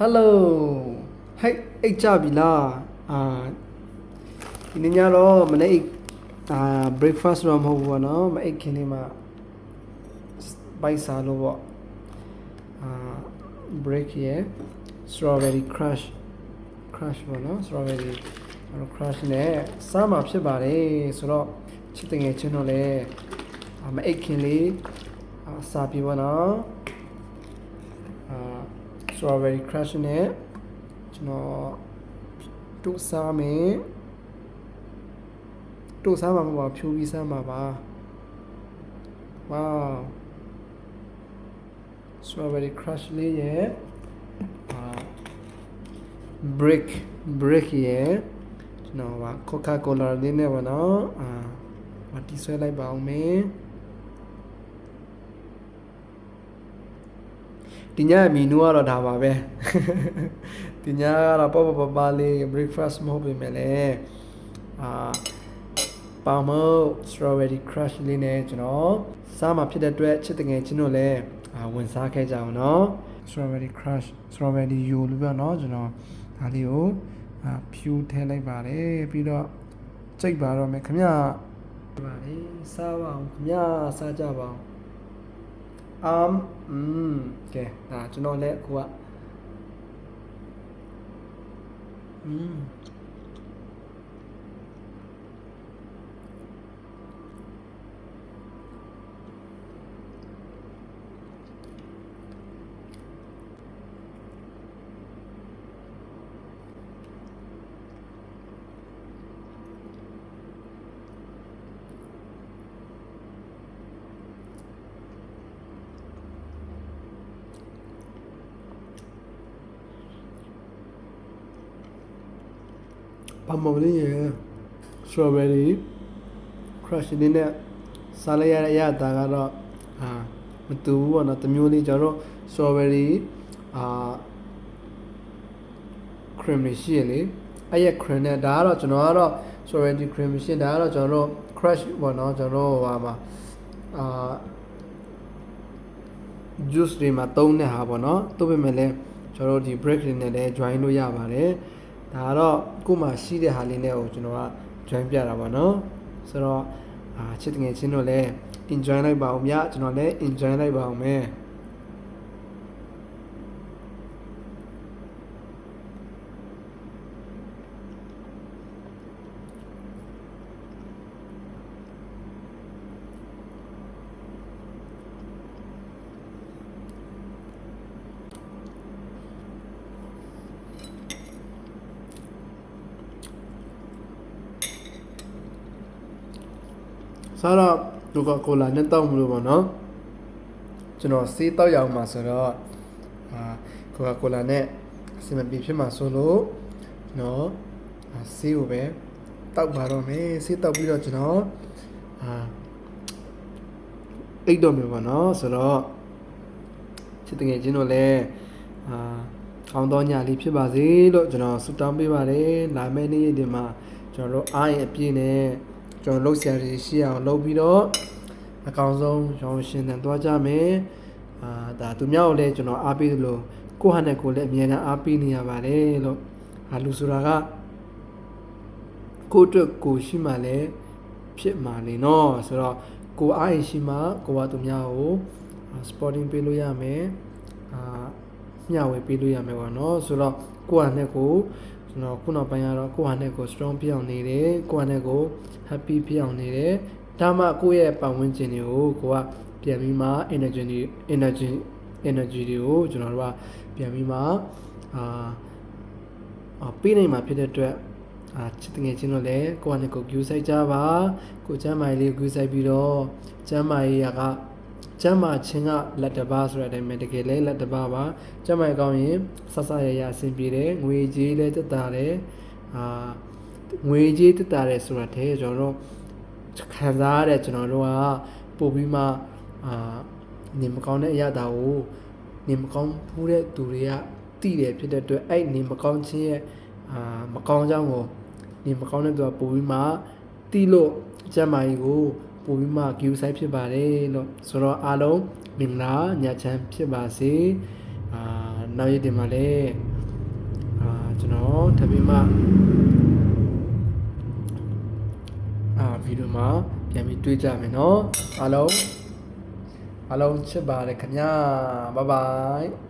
ဟယ်လိုဟိတ်အိတ်ကြပြီလားအာဒီနေ့ညတော့မနေ့အိတ်အာ breakfast တော့မဟုတ်ဘူးပေါ့နော်မအိတ်ခင်လေးမှာဘိုက်စားလို့ပေါ့အာ break ရယ် strawberry crush crush ပေါ့နော် strawberry အဲ့တော့ crush နဲ့စားမှာဖြစ်ပါတယ်ဆိုတော့ချစ်တဲ့ငယ်ချင်းတို့လည်းအာမအိတ်ခင်လေးအာစားပြီပေါ့နော်အာ strawberry crush နဲ့ကျွန်တော်တို့စားမယ်တို့စားမှာမဟုတ်ပါဘူးဖြူပြီးစားမှာပါ wow strawberry crush လေးရဲ့အာ brick brick ရဲ့ကျွန်တော်က coca cola လေးနဲ့ပေါ့နော်အာမတီးဆွဲလိုက်ပါအောင်မယ် ဒီညရဲ့မီနူကတော့ဒါပါပဲ ဒီညကတော့ပေါ့ပေါ့ပါလေး breakfast မဟုတ်ပေမဲ့လည်းအာပါမို့ strawberry crush လေးနဲ့ကျွန်တော်စားမှာဖြစ်တဲ့အတွက်ချစ်တငယ်ချင်းတို့လည်းအာဝင်စားခဲ့ကြအောင်เนาะ strawberry crush strawberry ယူလို့ပြောเนาะကျွန်တော်ဒါလေးကိုအာဖြူထည့်လိုက်ပါတယ်ပြီးတော့ကြိတ်ပါတော့မယ်ခမရပါလေစားပါအောင်ခမရစားကြပါအောင် um อืมကဲဒါကျွန်တော်လည်းအခုကอืม ပမော်လေးရယ် strawberry crush လေးနဲ့စားလိုက်ရတဲ့အရာဒါကတော့အာမတူဘူးပေါ့နော်တစ်မျိုးလေးကျွန်တော်တို့ strawberry အာ cream လေးရှိရလေအဲ့ရ cream နဲ့ဒါကတော့ကျွန်တော်ကတော့ strawberry cream ရှိဒါကတော့ကျွန်တော်တို့ crush ပေါ့နော်ကျွန်တော်တို့ဟာမှာအာ juice တွေမှာသုံးတဲ့ဟာပေါ့နော်သို့ပေမဲ့လည်းကျွန်တော်တို့ဒီ break တွေနဲ့လည်း join လို့ရပါတယ် ဒါကတော့ကို့မှာရှိတဲ့ဟာလေးနဲ့ကိုကျွန်တော်က join ပြတာပေါ့နော်ဆိုတော့အာချစ်တငယ်ချင်းတို့လည်း enjoy လိုက်ပါဦးမြကျွန်တော်လည်း enjoy လိုက်ပါအောင်မယ် စားတော့ကိုကာကိုလာနဲ့တောက်မလို့ပေါ့နော်ကျွန်တော်ဆေးတောက်ရအောင်မှာဆိုတော့အာကိုကာကိုလာနဲ့အစမပြေဖြစ်မှာဆိုလို့ကျွန်တော်အာဆေးကိုပဲတောက်ပါတော့မယ်ဆေးတောက်ပြီးတော့ကျွန်တော်အာအိတ်တော့မယ်ပေါ့နော်ဆိုတော့ချစ်တငယ်ချင်းတို့လည်းအာကောင်းသောညလေးဖြစ်ပါစေလို့ကျွန်တော်ဆုတောင်းပေးပါတယ်လာမယ့်နေ့ရက်ဒီမှာကျွန်တော်တို့အားရအပြည့်နဲ့ ကျွန်တော်လှုပ်ရှားရရှိအောင်လုပ်ပြီးတော့အကောင်းဆုံးရောင်းရှင်သန်သွားကြမယ်အာဒါသူများကိုလည်းကျွန်တော်အားပေးသလိုကိုယ့်ဟာနဲ့ကိုယ်လည်းအမြဲတမ်းအားပေးနေရပါတယ်လို့ဟာလူဆိုတာကကိုယ့်အတွက်ကိုယ်ရှိမှလည်းဖြစ်မှာလေနော်ဆိုတော့ကိုယ်အားရရှိမှကိုယ်ကသူများကို sporting ပေးလို့ရမယ်အာမျှဝေပေးလို့ရမယ်ပေါ့နော်ဆိုတော့ကိုယ့်ဟာနဲ့ကိုယ် ကျွန်တော်ခုနောက်ပိုင်းကတော့ကိုယ့်ဟာနဲ့ကိုယ် strong ဖြစ်အောင်နေတယ်ကိုယ့်ဟာနဲ့ကိုယ် happy ဖြစ်အောင်နေတယ်ဒါမှကိုယ့်ရဲ့ပတ်ဝန်းကျင်တွေကိုကိုကပြန်ပြီးမှ energy တွေ energy energy တွေကိုကျွန်တော်တို့ကပြန်ပြီးမှအာအာပေးနိုင်မှာဖြစ်တဲ့အတွက်အာချစ်တငယ်ချင်းတို့လည်းကိုယ့်ဟာနဲ့ကိုယ် view ဆိုင်ကြပါကိုယ်ချမ်းမာရေးလေး view ဆိုင်ပြီးတော့ချမ်းမာရေးက ကျမ်းမာခြင်းကလက်တစ်ပါးဆိုတဲ့အတိုင်းပဲတကယ်လဲလက်တစ်ပါးပါကျမ်းမာရေးကောင်းရင်ဆဆရရအဆင်ပြေတယ်ငွေကြေးလဲတက်တာတယ်အာငွေကြေးတက်တာတယ်ဆိုတာတည်းကျွန်တော်တို့ခံစားရတဲ့ကျွန်တော်တို့ကပို့ပြီးမှအာနေမကောင်းတဲ့အရာတာကိုနေမကောင်းဘူးတဲ့သူတွေကတိတယ်ဖြစ်တဲ့အတွက်အဲ့နေမကောင်းခြင်းရဲ့အာမကောင်းကြောင်းကိုနေမကောင်းတဲ့သူကပို့ပြီးမှတိလို့ကျမ်းမာရေးကို ပိုပြီးမှဂယူဆိုင်ဖြစ်ပါတယ်လို့ဆိုတော့အားလုံးမင်္ဂလာညချမ်းဖြစ်ပါစေအာနောက်ရည်တင်ပါလေအာကျွန်တော်ထပ်ပြီးမှအာဗီဒီယိုမှာပြန်ပြီးတွေ့ကြမယ်เนาะအားလုံးအားလုံးချစ်ပါတယ်ခင်ဗျာဘိုင်ဘိုင်